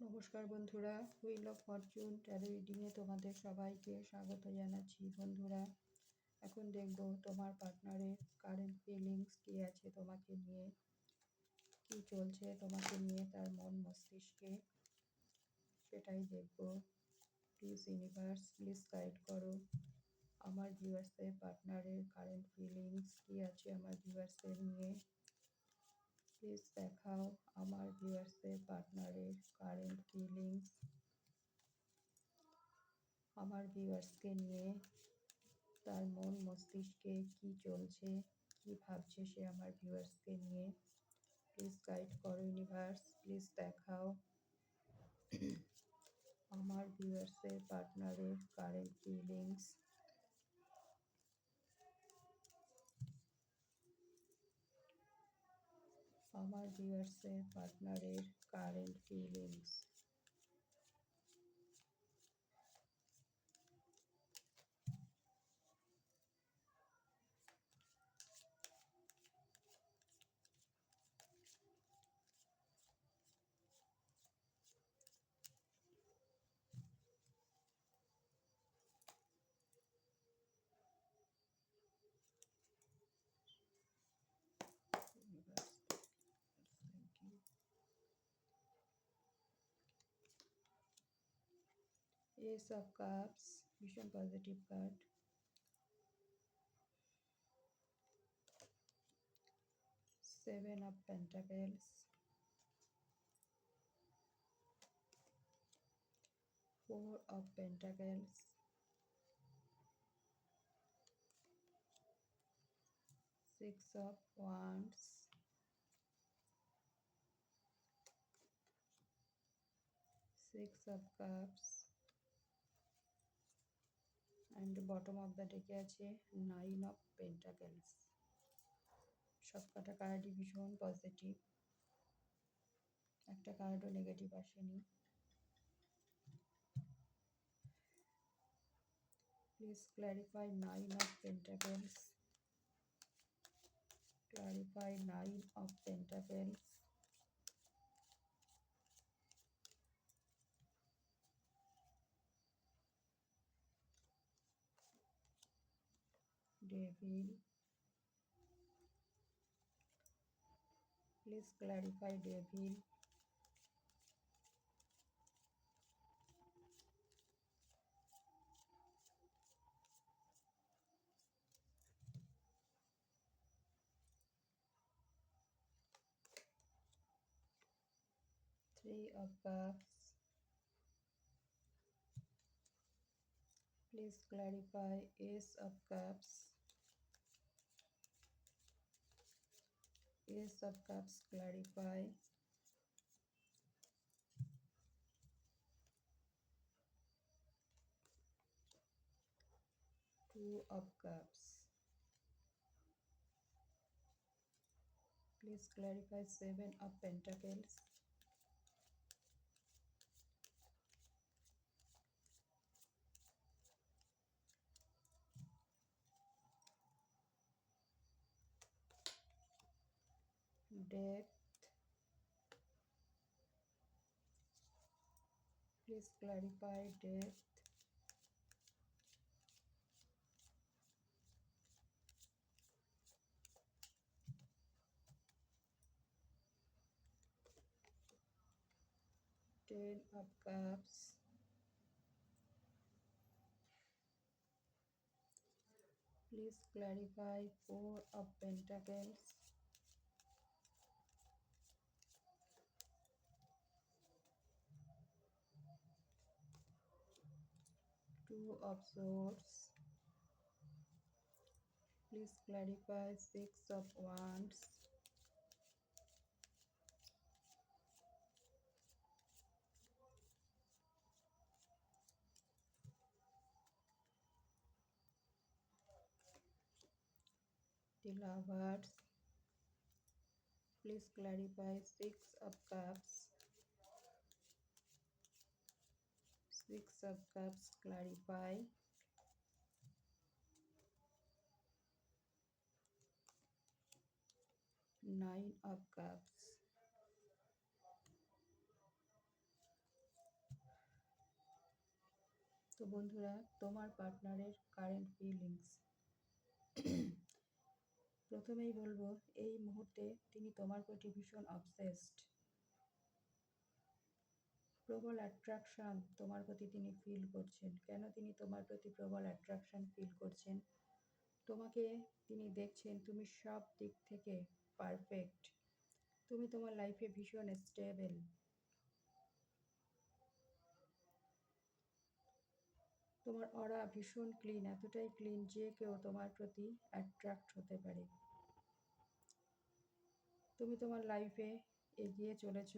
নমস্কার বন্ধুরা wheel of fortune tarot রিডিংয়ে তোমাদের সবাইকে স্বাগত জানাচ্ছি বন্ধুরা। এখন দেখব তোমার পার্টনারের কারেন্ট ফিলিংস কী আছে তোমাকে নিয়ে, কি চলছে তোমাকে নিয়ে তার মন মস্তিষ্কে। সেটাই দেখব। প্লিজ ইউনিভার্স প্লিজ গাইড করো। আমার ভিউয়ার্সের পার্টনারের কারেন্ট ফিলিংস কী আছে আমার ভিউয়ার্সের নিয়ে। প্লিজ দেখাও আমার ভিউয়ার্সের পার্টনারের কারেন্ট ফিলিংস। আমার ভিউয়ার্সকে নিয়ে তার মন মস্তিষ্কে কি চলছে, কি ভাবছে সে আমার ভিউয়ার্সকে নিয়ে। প্লিজ গাইড করো ইউনিভার্স, প্লিজ দেখাও। আমার ভিউয়ার্সের পার্টনারের কারেন্ট ফিলিংস। আমার ভিউয়ার্সের পার্টনারের current feelings Ace of Cups, Vision Positive card. Seven of Pentacles. Four of Pentacles. Six of Wands. Six of Cups. And bottom of the ডেকে আছে নাইন অফ পেন্টাকেলস সব কটা কার্ডই ভীষণ পজিটিভ একটা কার্ডও নেগেটিভ আসেনি। Please clarify nine of pentacles clarify nine of pentacles devil please clarify devil three of cups. Please clarify ace of cups Ace of Cups clarify. Two of Cups. Please clarify Seven of Pentacles. Depth please clarify depth ten of cups. Please clarify four of pentacles two of swords please clarify six of wands the lovers please clarify six of cups six of cups, clarify. Nine of cups. তো বন্ধুরা, তোমার পার্টনারের current feelings প্রথমেই বলব, এই মুহূর্তে তিনি তোমার প্রতি ভীষণ অবসেসড প্রবল অ্যাট্রাকশন তোমার প্রতি তিনি ফিল করছেন। কেন তিনি তোমার প্রতি প্রবল অ্যাট্রাকশন ফিল করছেন? তোমাকে তিনি দেখছেন, তুমি সব দিক থেকে পারফেক্ট তুমি তোমার লাইফে ভীষণ স্টেবল তোমার অরা ভীষণ ক্লিন এতটাই ক্লিন যে কেউ তোমার প্রতি অ্যাট্রাক্ট হতে পারে। তুমি তোমার লাইফে এগিয়ে চলেছ।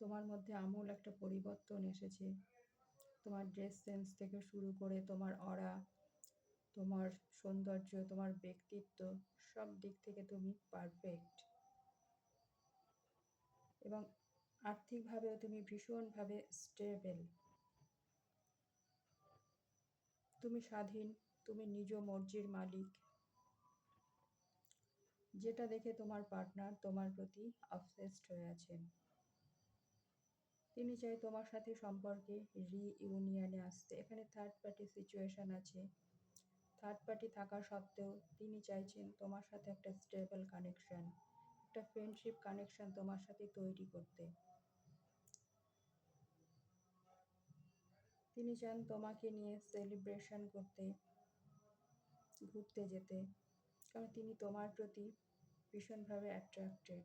তোমার মধ্যে আমূল একটা পরিবর্তন এসেছে। তোমার ড্রেস সেন্স থেকে শুরু করে তোমার অরা, তোমার সৌন্দর্য, তোমার ব্যক্তিত্ব সব দিক থেকে তুমি পারফেক্ট এবং আর্থিকভাবেও তুমি ভীষণভাবে স্টেবল তুমি স্বাধীন, তুমি নিজ মর্জির মালিক। যেটা দেখে তোমার পার্টনার তোমার প্রতি অবসেসড হয়ে আছেন। তিনি চাই তোমার সাথে সম্পর্কে রিইউনিয়নে আসতে এখানে থার্ড পার্টি সিচুয়েশন আছে। থার্ড পার্টি থাকা সত্ত্বেও তিনি চাইছেন তোমার সাথে একটা স্টেবল কানেকশন একটা ফ্রেন্ডশিপ কানেকশন তোমার সাথে তৈরি করতে। তিনি চান তোমাকে নিয়ে সেলিব্রেশন করতে, ঘুরতে যেতে, কারণ তিনি তোমার প্রতি ভীষণভাবে অ্যাট্রাক্টেড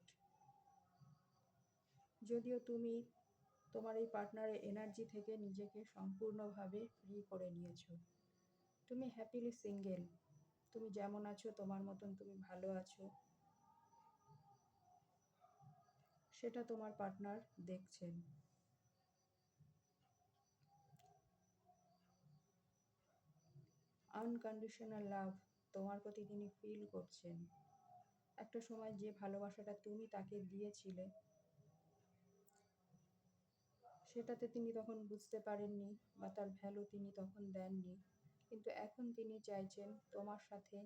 যদিও তুমি তোমার এই পার্টনারের এনার্জি থেকে নিজেকে সম্পূর্ণভাবে ফ্রি করে নিয়েছো। তুমি হ্যাপিলি সিঙ্গেল তুমি যেমন আছো, তোমার মতন তুমি ভালো আছো। সেটা তোমার পার্টনার দেখছেন। আনকন্ডিশনাল লাভ তোমার প্রতি তিনি ফিল করছেন। একটা সময় যে ভালোবাসাটা তুমি তাকে দিয়েছিলে সেটাতে তিনি তখন বুঝতে পারেননি বা তার ভ্যালু তিনি তখন দেননি। কিন্তু এখন তিনি চাইছেন তোমার সাথে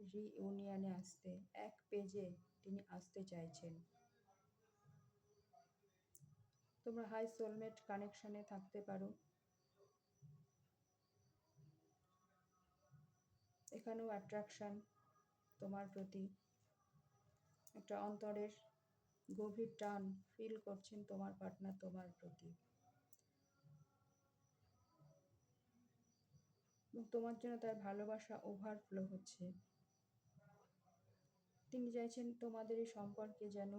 রিইউনিয়নে আসতে। এক পেজে তিনি আসতে চাইছেন। তোমরা হাই সোলমেট কানেকশনে থাকতে পারো। এখানেও অ্যাট্রাকশান তোমার প্রতি। একটা অন্তরের গভীর টান ফিল করছেন তোমার পার্টনার তোমার প্রতি। তোমার জন্য তার ভালোবাসা ওভারফ্লো হচ্ছে। তিনি চাইছেন তোমাদের এই সম্পর্কে যেন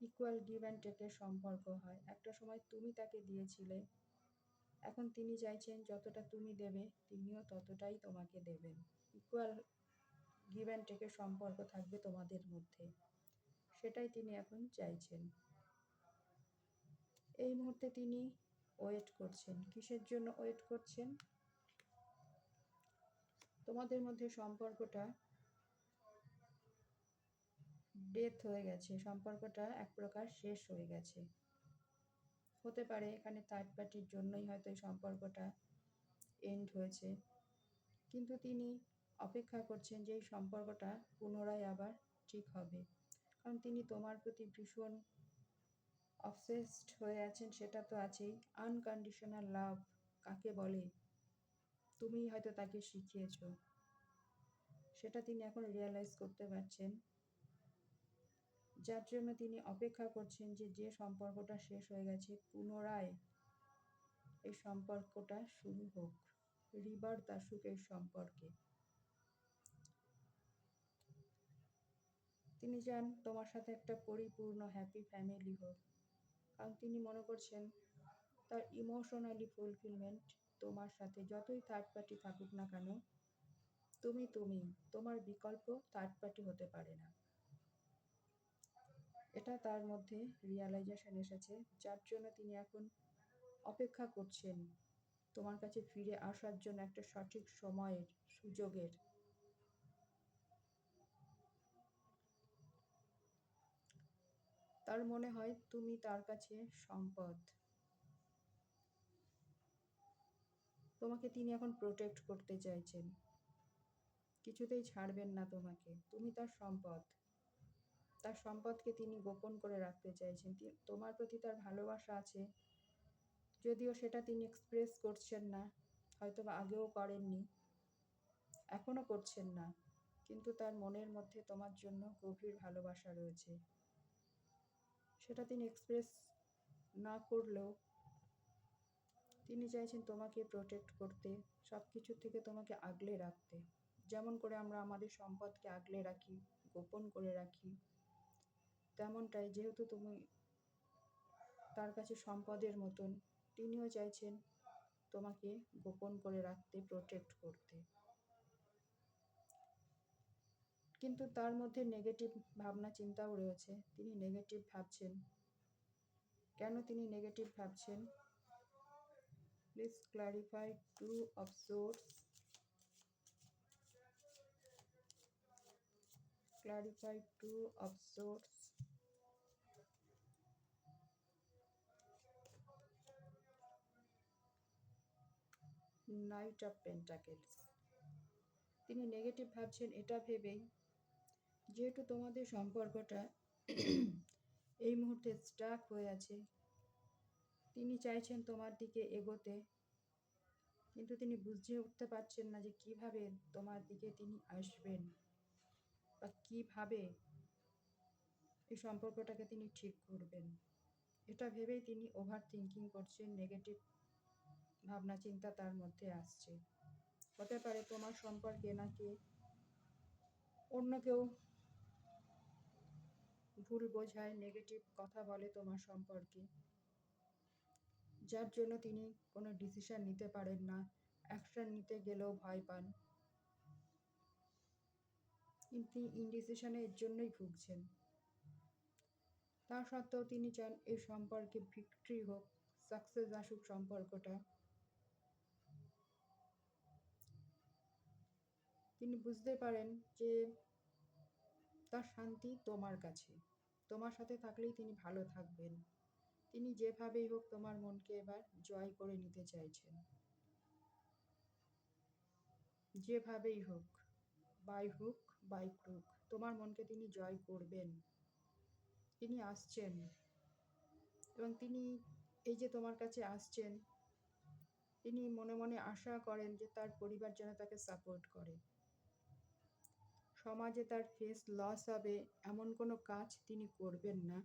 ইকুয়াল গিভ অ্যান্ড টেকের সম্পর্ক হয়। একটা সময় তুমি তাকে দিয়েছিলে, এখন তিনি চাইছেন যতটা তুমি দেবে, তিনিও ততটাই তোমাকে দেবেন। ইকুয়াল গিভ অ্যান্ড টেকের সম্পর্ক থাকবে তোমাদের মধ্যে। সেটাই তিনি এখন চাইছেন। এই মুহূর্তে তিনি ওয়েট করছেন। কিসের জন্য ওয়েট করছেন? তোমাদের মধ্যে সম্পর্কটা ডেথ হয়ে গেছে। সম্পর্কটা এক প্রকার শেষ হয়ে গেছে। হতে পারে এখানে থার্ড পার্টির জন্যই হয়তো এই সম্পর্কটা এন্ড হয়েছে। কিন্তু তিনি অপেক্ষা করছেন যে এই সম্পর্কটা পুনরায় আবার ঠিক হবে। কারণ তিনি তোমার প্রতি ভীষণ অবসেসড হয়ে আছেন, সেটা তো আছেই। আনকন্ডিশনাল লাভ কাকে বলে? তুমিই হয়তো তাকে শিখিয়েছ। সেটা তিনি এখন রিয়েলাইজ করতে পারছেন। যার জন্য তিনি অপেক্ষা করছেন যে যে সম্পর্কটা শেষ হয়ে গেছে, পুনরায় এই সম্পর্কটা শুরু হোক। রিবার্থ আসুক এই সম্পর্কে। তিনি চান তোমার সাথে একটা পরিপূর্ণ হ্যাপি ফ্যামিলি হোক। কারণ তিনি মনে করছেন, তার ইমোশনালি ফুলফিলমেন্ট তোমার সাথে যতই থার্ড পার্টি থাকুক না কেন, তুমি তুমি, তোমার বিকল্প থার্ড পার্টি হতে পারে না। এটা তার মধ্যে রিয়ালাইজেশন এসেছে, যার জন্য তিনি এখন অপেক্ষা করছেন। তোমার কাছে ফিরে আসার জন্য একটা সঠিক সময়ের, সুযোগের তার মনে হয় তুমি তার কাছে সম্পদ। তোমাকে তিনি এখন প্রোটেক্ট করতে চাইছেন। কিছুতেই ছাড়বেন না তোমাকে। তুমি তার সম্পদ। তার সম্পদকে তিনি গোপন করে রাখতে চাইছেন। তোমার প্রতি তার ভালোবাসা আছে। যদিও সেটা তিনি এক্সপ্রেস করছেন না, হয়তো আগেও করেননি, এখনও করছেন না। কিন্তু তার মনের মধ্যে তোমার জন্য গভীর ভালোবাসা রয়েছে। সেটা তিনি এক্সপ্রেস না করলেও তিনি চাইছেন তোমাকে প্রোটেক্ট করতে সব কিছুর থেকে তোমাকে আগলে রাখতে। যেমন করে আমরা আমাদের সম্পদকে আগলে রাখি, গোপন করে রাখি, তেমনটাই যেহেতু তুমি তার কাছে সম্পদের মতন, তিনিও চাইছেন তোমাকে গোপন করে রাখতে প্রোটেক্ট করতে। কিন্তু তার মধ্যে নেগেটিভ ভাবনা, চিন্তাও রয়েছে। তিনি নেগেটিভ ভাবছেন। কেন তিনি নেগেটিভ ভাবছেন? Please clarify two of swords clarify two knight of pentacles তিনি নেগেটিভ ভাবছেন, এটা ভেবেই। যেহেতু তোমাদের সম্পর্কটা এই মুহূর্তে স্টাক হয়ে আছে তিনি চাইছেন তোমার দিকে এগোতে কিন্তু তিনি বুঝে উঠতে পারছেন না যে কীভাবে তোমার দিকে তিনি আসবেন বা কীভাবে এই সম্পর্কটাকে তিনি ঠিক করবেন। এটা ভেবেই তিনি ওভার থিঙ্কিং করছেন নেগেটিভ ভাবনা চিন্তা তার মধ্যে আসছে। হতে পারে তোমার সম্পর্কে নাকি অন্য কেউ ভুল বোঝায় নেগেটিভ কথা বলে তোমার সম্পর্কে। যার জন্য তিনি কোনো ডিসিশন নিতে পারেন না অ্যাকশন নিতে গেলেও ভয় পান। কিন্তু ইনডিসিশনের জন্যই ভুগছেন। তা সত্ত্বেও তিনি চান এই সম্পর্কে ভিক্টরি হোক সাকসেস আসুক সম্পর্কটা। তিনি বুঝতে পারেন যে তার শান্তি তোমার কাছে। তোমার সাথে থাকলেই তিনি ভালো থাকবেন। তিনি যেভাবেই হোক তোমার মনকে এবার জয় করে নিতে চাইছেন। যেভাবেই হোক, বাই হুক, বাই ক্রুক, তোমার মনকে তিনি জয় করবেন। তিনি আসছেন। এবং তিনি এই যে তোমার কাছে আসছেন, তিনি মনে মনে আশা করেন যে তার পরিবার যেন তাকে সাপোর্ট করে। সমাজে তার ফেস লস হবে, এমন কোনো কাজ তিনি করবেন না।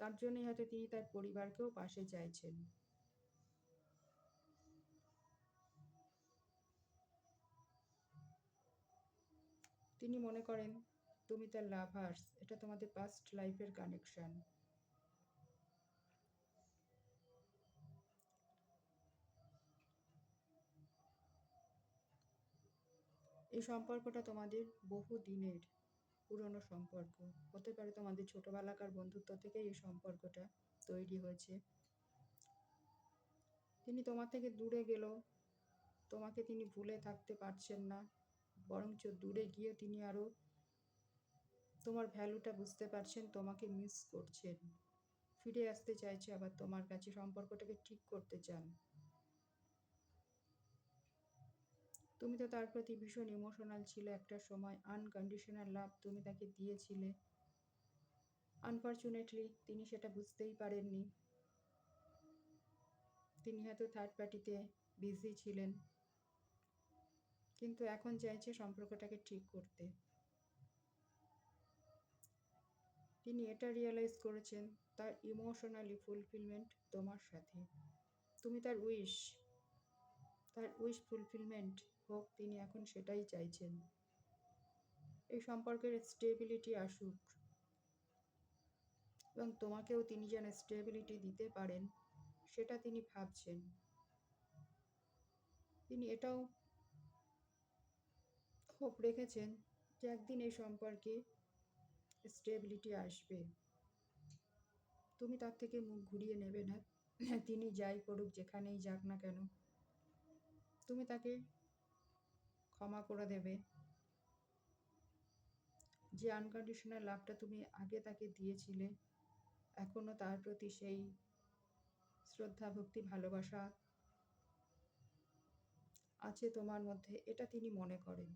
তার জন্যই হয়তো তিনি তার পরিবারকেও পাশে চাইছেন। তিনি মনে করেন, তুমি তার লাভার্স এটা তোমাদের পাস্ট লাইফের কানেকশন এই সম্পর্কটা তোমাদের বহু দিনের পুরনো সম্পর্ক। হতে পারে তোমাদের ছোটবেলাকার বন্ধুত্ব থেকেই এই সম্পর্কটা তৈরি হয়েছে। তিনি তোমার থেকে দূরে গেলেও তোমাকে তিনি ভুলে থাকতে পারছেন না। বরঞ্চ দূরে গিয়ে তিনি আরও তোমার ভ্যালুটা বুঝতে পারছেন, তোমাকে মিস করছেন। ফিরে আসতে চাইছে, আবার তোমার কাছে সম্পর্কটাকে ঠিক করতে চান। তুমি তো তার প্রতি ভীষণ ইমোশনাল ছিলে একটা সময় আনকন্ডিশনাল লাভ তুমি তাকে দিয়েছিলে। আনফর্চুনেটলি তিনি সেটা বুঝতেই পারেননি। তিনি হয়তো থার্ড পার্টিতে বিজি ছিলেন। কিন্তু এখন চাইছে সম্পর্কটাকে ঠিক করতে। তিনি এটা রিয়েলাইজ করেছেন, তার ইমোশনালি ফুলফিলমেন্ট তোমার সাথে। তুমি তার উইশ তার উইশ ফুলফিলমেন্ট হোক, তিনি এখন সেটাই চাইছেন। এই সম্পর্কের স্টেবিলিটি আসুক। এবং তোমাকেও তিনি যেন স্টেবিলিটি দিতে পারেন, সেটা তিনি ভাবছেন। তিনি এটাও হোপ রেখেছেন যে একদিন এই সম্পর্কে স্টেবিলিটি আসবে। তুমি তার থেকে মুখ ঘুরিয়ে নেবে না। তিনি যাই করুক, যেখানেই যাক না কেন। তুমি তাকে ক্ষমা করে দেবে। যে আনকন্ডিশনাল লাভটা তুমি আগে তাকে দিয়েছিলে এখনও তার প্রতি সেই শ্রদ্ধা, ভক্তি, ভালোবাসা আছে তোমার মধ্যে, এটা তিনি মনে করেন।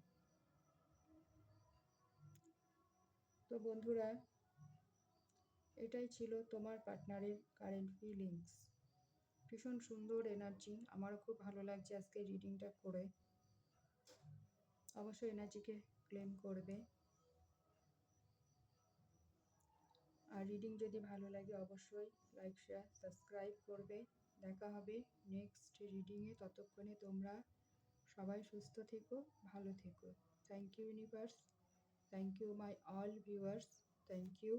তো বন্ধুরা, এটাই ছিল তোমার পার্টনারের কারেন্ট ফিলিংস ভীষণ সুন্দর এনার্জি আমারও খুব ভালো লাগছে আজকে রিডিংটা করে। অবশ্যই এনার্জিকে ক্লেম করবে। আর রিডিং যদি ভালো লাগে অবশ্যই লাইক শেয়ার সাবস্ক্রাইব করবে। দেখা হবে নেক্সট রিডিংয়ে ততক্ষণে তোমরা সবাই সুস্থ থেকো, ভালো থেকো। Thank you universe thank you my all viewers thank you